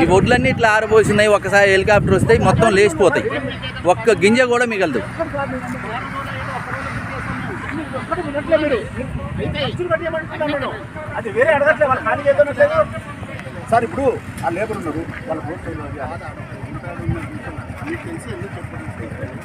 ఈ ఒడ్లన్నీ ఇట్లా ఆరబోసినాయి ఒకసారి హెలికాప్టర్ వస్తే మొత్తం లేచిపోతాయి. ఒక్క గింజ కూడా మిగలదు. అది వేరే అడగట్లే వాళ్ళు ఖాళీ సార్ ఇప్పుడు ఆ లేబర్ ఉన్నారు వాళ్ళ ఎవరికి తెలుసా sir minister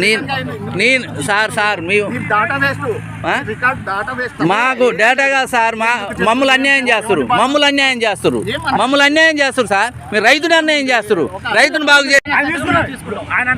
నేను నేను సార్ సార్ మీ మాకు డేటా కాదు సార్ మా మమ్మల్ని అన్యాయం చేస్తారు మమ్మల్ని అన్యాయం చేస్తారు మమ్మల్ని అన్యాయం చేస్తారు సార్. మీరు రైతుని అన్యాయం చేస్తారు రైతుని బాగు చే ఆయన తీసుకున్నారు ఆయన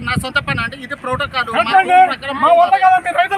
నా సొంత పని అంటే ఇది ప్రోటోకాల్. మా వల్ల కాదండి రైతుల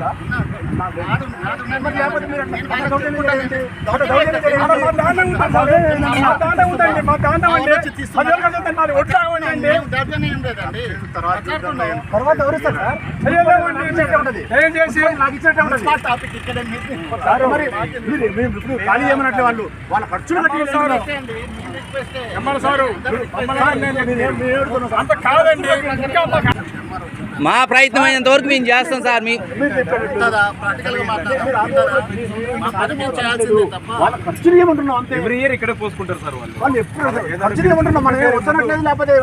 సార్. మాట్లాడుతున్నాం. తర్వాత సార్ ఇక్కడ మీకు- సార్ మరి మీరు ఖాళీ చేయమన్నట్లే వాళ్ళు వాళ్ళ ఖర్చులు కట్టి రిక్వెస్ట్ అంత కాదండి మా ప్రయత్నం అయినంత వరకు మేము చేస్తాం సార్ మీ మీరు ఎవ్రీ ఇయర్ ఇక్కడే పోసుకుంటారు సార్ వాళ్ళు. ఎప్పుడు లేకపోతే